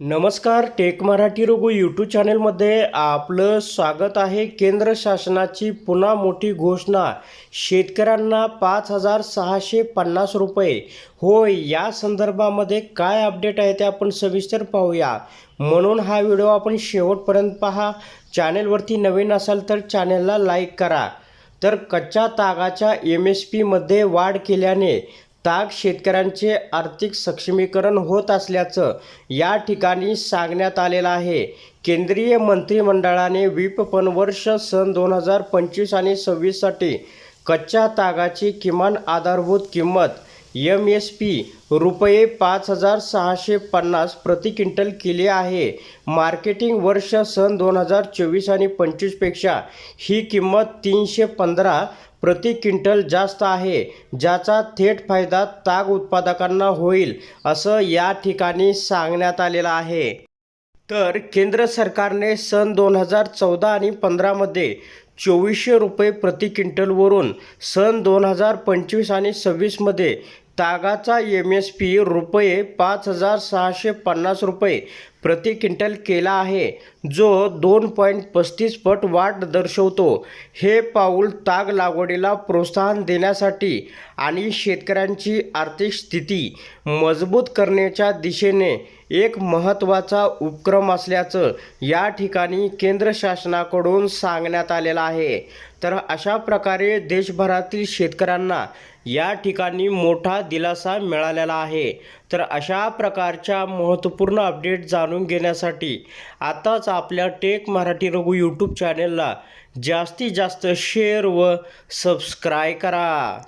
नमस्कार tech Marathi Raghu YouTube चॅनलमध्ये आपलं स्वागत आहे. केंद्र शासनाची पुन्हा मोठी घोषणा शेतकऱ्यांना पाच हजार सहाशे पन्नास रुपये. होय या संदर्भामध्ये काय अपडेट आहे ते आपण सविस्तर पाहूया. म्हणून हा व्हिडिओ आपण शेवटपर्यंत पहा. चॅनेलवरती नवीन असाल तर चॅनेलला लाईक करा. तर कच्च्या तागाच्या एम एस पीमध्ये वाढ केल्याने ताग शेतकऱ्यांचे आर्थिक सक्षमीकरण होत असल्याचं या ठिकाणी सांगण्यात आलेलं आहे. केंद्रीय मंत्रिमंडळाने विपपन वर्ष सन दोन हजार पंचवीस आणि सव्वीससाठी कच्च्या तागाची किमान आधारभूत किंमत एम एस पी रुपये पाच हजार सहाशे पन्नास प्रति क्विंटल केले आहे. मार्केटिंग वर्ष सन दोन हजार चोवीस आणि पंचवीसपेक्षा ही किंमत तीनशे पंधरा प्रति क्विंटल जास्त आहे ज्याचा थेट फायदा ताग उत्पादकांना होईल असं या ठिकाणी सांगण्यात आलेलं आहे. तर केंद्र सरकारने सन दोन हजार चौदा आणि पंधरामध्ये चोवीसशे रुपये प्रति क्विंटलवरून सन दोन हजार पंचवीस आणि सव्वीसमध्ये तागाचा एम एस पी रुपये पाच हजार सहाशे पन्नास रुपये प्रति क्विंटल केला आहे जो दोन पॉईंट पस्तीस पट वाढ दर्शवतो. हे पाऊल ताग लागवडीला प्रोत्साहन देण्यासाठी आणि शेतकऱ्यांची आर्थिक स्थिती मजबूत करण्याच्या दिशेने एक महत्त्वाचा उपक्रम असल्याचं या ठिकाणी केंद्र शासनाकडून सांगण्यात आलेलं आहे. तर अशा प्रकारे देशभरातील शेतकऱ्यांना या ठिकाणी मोठा दिलासा मिळालेला आहे. तर अशा प्रकारच्या महत्त्वपूर्ण अपडेट जाणून घेण्यासाठी आताच आपल्या टेक मराठी रघु यूट्यूब चॅनेलला जास्तीत जास्त शेअर व सबस्क्राय करा.